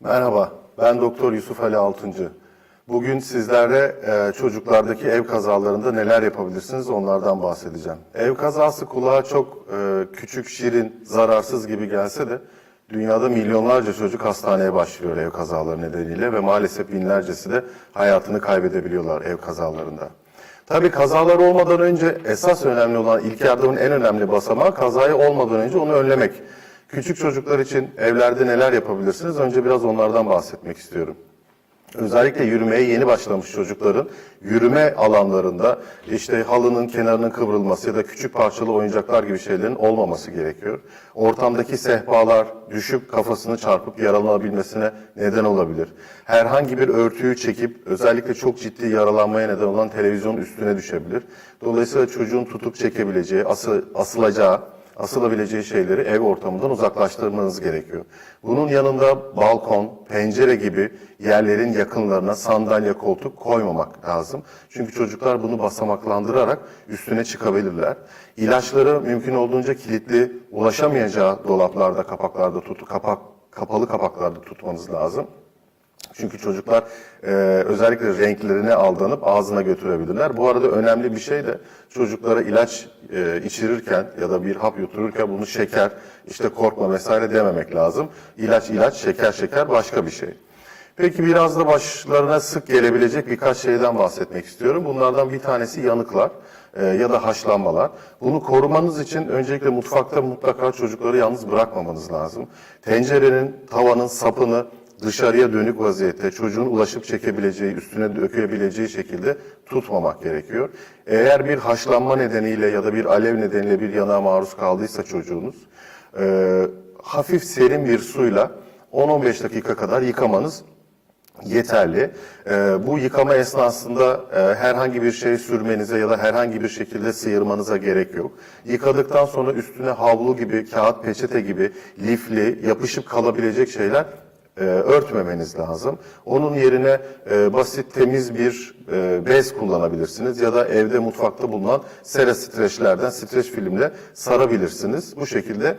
Merhaba, ben Doktor Yusuf Ali Altıncı. Bugün sizlerle e, çocuklardaki ev kazalarında neler yapabilirsiniz onlardan bahsedeceğim. Ev kazası kulağa çok e, küçük, şirin, zararsız gibi gelse de dünyada milyonlarca çocuk hastaneye başlıyor ev kazaları nedeniyle ve maalesef binlercesi de hayatını kaybedebiliyorlar ev kazalarında. Tabii kazalar olmadan önce esas önemli olan ilk yardımın en önemli basamağı kazayı olmadan önce onu önlemek. Küçük çocuklar için evlerde neler yapabilirsiniz? Önce biraz onlardan bahsetmek istiyorum. Özellikle yürümeye yeni başlamış çocukların yürüme alanlarında işte halının kenarının kıvrılması ya da küçük parçalı oyuncaklar gibi şeylerin olmaması gerekiyor. Ortamdaki sehpalar düşüp kafasını çarpıp yaralanabilmesine neden olabilir. Herhangi bir örtüyü çekip özellikle çok ciddi yaralanmaya neden olan televizyon üstüne düşebilir. Dolayısıyla çocuğun tutup çekebileceği, asıl, asılacağı asılabileceği şeyleri ev ortamından uzaklaştırmanız gerekiyor. Bunun yanında balkon, pencere gibi yerlerin yakınlarına sandalye, koltuk koymamak lazım. Çünkü çocuklar bunu basamaklandırarak üstüne çıkabilirler. İlaçları mümkün olduğunca kilitli, ulaşamayacağı dolaplarda, kapaklarda tutu, kapak, kapalı kapaklarda tutmanız lazım. Çünkü çocuklar e, özellikle renklerine aldanıp ağzına götürebilirler. Bu arada önemli bir şey de çocuklara ilaç e, içirirken ya da bir hap yutururken bunu şeker, işte korkma vesaire dememek lazım. İlaç ilaç, şeker şeker başka bir şey. Peki biraz da başlarına sık gelebilecek birkaç şeyden bahsetmek istiyorum. Bunlardan bir tanesi yanıklar e, ya da haşlanmalar. Bunu korumanız için öncelikle mutfakta mutlaka çocukları yalnız bırakmamanız lazım. Tencerenin, tavanın sapını dışarıya dönük vaziyette çocuğun ulaşıp çekebileceği, üstüne dökebileceği şekilde tutmamak gerekiyor. Eğer bir haşlanma nedeniyle ya da bir alev nedeniyle bir yanığa maruz kaldıysa çocuğunuz, e, hafif serin bir suyla 10-15 dakika kadar yıkamanız yeterli. E, bu yıkama esnasında e, herhangi bir şey sürmenize ya da herhangi bir şekilde sıyırmanıza gerek yok. Yıkadıktan sonra üstüne havlu gibi, kağıt, peçete gibi lifli, yapışıp kalabilecek şeyler e, örtmemeniz lazım. Onun yerine e, basit temiz bir e, bez kullanabilirsiniz ya da evde mutfakta bulunan sera streçlerden streç filmle sarabilirsiniz. Bu şekilde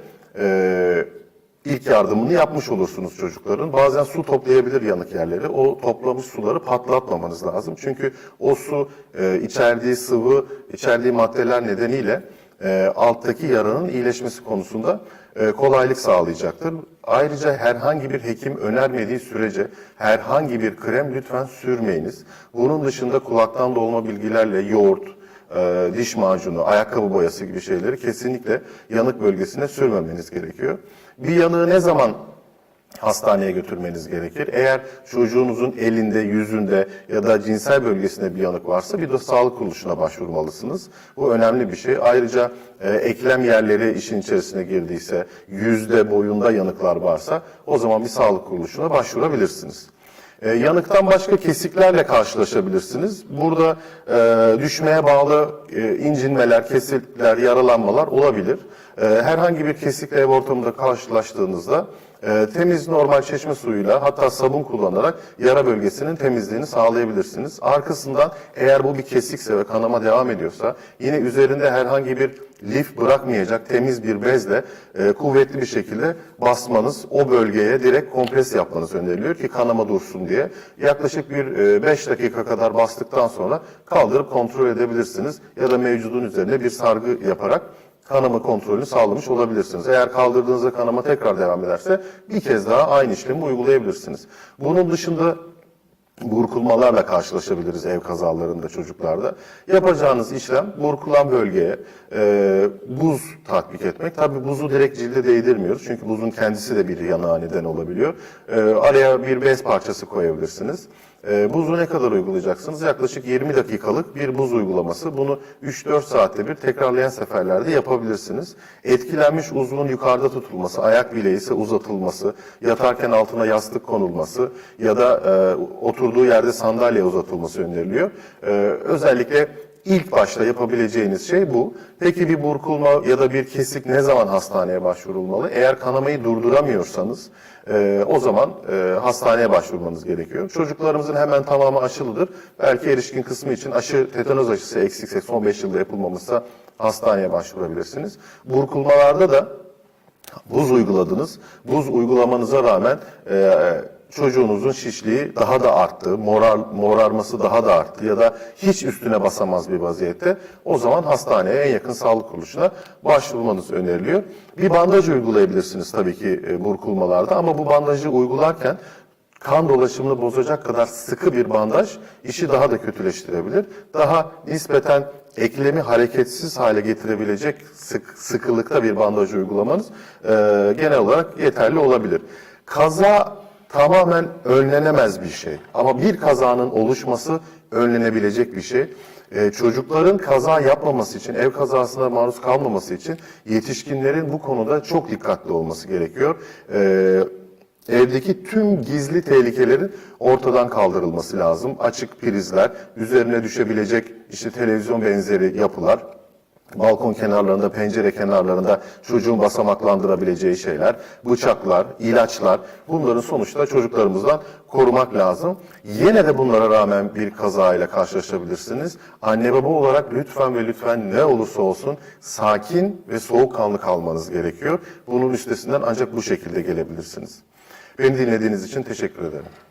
ilk yardımını yapmış olursunuz çocukların. Bazen su toplayabilir yanık yerleri. O toplamış suları patlatmamanız lazım. Çünkü o su içerdiği sıvı, içerdiği maddeler nedeniyle e, alttaki yaranın iyileşmesi konusunda e, kolaylık sağlayacaktır. Ayrıca herhangi bir hekim önermediği sürece herhangi bir krem lütfen sürmeyiniz. Bunun dışında kulaktan dolma bilgilerle yoğurt, e, diş macunu, ayakkabı boyası gibi şeyleri kesinlikle yanık bölgesine sürmemeniz gerekiyor. Bir yanığı ne zaman hastaneye götürmeniz gerekir. Eğer çocuğunuzun elinde, yüzünde ya da cinsel bölgesinde bir yanık varsa bir de sağlık kuruluşuna başvurmalısınız. Bu önemli bir şey. Ayrıca e, eklem yerleri işin içerisine girdiyse, yüzde boyunda yanıklar varsa o zaman bir sağlık kuruluşuna başvurabilirsiniz. E, yanıktan başka kesiklerle karşılaşabilirsiniz. Burada e, düşmeye bağlı e, incinmeler, kesikler, yaralanmalar olabilir. E, herhangi bir kesikle ev ortamında karşılaştığınızda e, temiz normal çeşme suyuyla hatta sabun kullanarak yara bölgesinin temizliğini sağlayabilirsiniz. Arkasından eğer bu bir kesikse ve kanama devam ediyorsa yine üzerinde herhangi bir lif bırakmayacak temiz bir bezle e, kuvvetli bir şekilde basmanız o bölgeye direkt kompres yapmanız öneriliyor ki kanama dursun diye. Yaklaşık bir 5 dakika kadar bastıktan sonra kaldırıp kontrol edebilirsiniz ya da mevcudun üzerine bir sargı yaparak kanama kontrolünü sağlamış olabilirsiniz. Eğer kaldırdığınızda kanama tekrar devam ederse bir kez daha aynı işlemi uygulayabilirsiniz. Bunun dışında burkulmalarla karşılaşabiliriz ev kazalarında çocuklarda. Yapacağınız işlem burkulan bölgeye e, buz tatbik etmek. Tabi buzu direkt cilde değdirmiyoruz çünkü buzun kendisi de bir yanığa neden olabiliyor. E, araya bir bez parçası koyabilirsiniz. E, buzu ne kadar uygulayacaksınız? Yaklaşık 20 dakikalık bir buz uygulaması. Bunu 3-4 saatte bir tekrarlayan seferlerde yapabilirsiniz. Etkilenmiş uzvun yukarıda tutulması, ayak bileği ise uzatılması, yatarken altına yastık konulması ya da e, oturduğu yerde sandalye uzatılması öneriliyor. E, özellikle İlk başta yapabileceğiniz şey bu. Peki bir burkulma ya da bir kesik ne zaman hastaneye başvurulmalı? Eğer kanamayı durduramıyorsanız e, o zaman e, hastaneye başvurmanız gerekiyor. Çocuklarımızın hemen tamamı aşılıdır. Belki erişkin kısmı için aşı tetanoz aşısı eksikse son 5 yılda yapılmamışsa hastaneye başvurabilirsiniz. Burkulmalarda da buz uyguladınız. Buz uygulamanıza rağmen e, çocuğunuzun şişliği daha da arttı, morar, morarması daha da arttı ya da hiç üstüne basamaz bir vaziyette o zaman hastaneye en yakın sağlık kuruluşuna başvurmanız öneriliyor. Bir bandaj uygulayabilirsiniz tabii ki e, burkulmalarda ama bu bandajı uygularken kan dolaşımını bozacak kadar sıkı bir bandaj işi daha da kötüleştirebilir. Daha nispeten eklemi hareketsiz hale getirebilecek sık, sıkılıkta bir bandaj uygulamanız e, genel olarak yeterli olabilir. Kaza tamamen önlenemez bir şey ama bir kazanın oluşması önlenebilecek bir şey. E, çocukların kaza yapmaması için, ev kazasına maruz kalmaması için yetişkinlerin bu konuda çok dikkatli olması gerekiyor. E, Evdeki tüm gizli tehlikelerin ortadan kaldırılması lazım. Açık prizler, üzerine düşebilecek işte televizyon benzeri yapılar, balkon kenarlarında, pencere kenarlarında çocuğun basamaklandırabileceği şeyler, bıçaklar, ilaçlar bunların sonuçta çocuklarımızdan korumak lazım. Yine de bunlara rağmen bir kazayla karşılaşabilirsiniz. Anne baba olarak lütfen ve lütfen ne olursa olsun sakin ve soğukkanlı kalmanız gerekiyor. Bunun üstesinden ancak bu şekilde gelebilirsiniz. Beni dinlediğiniz için teşekkür ederim.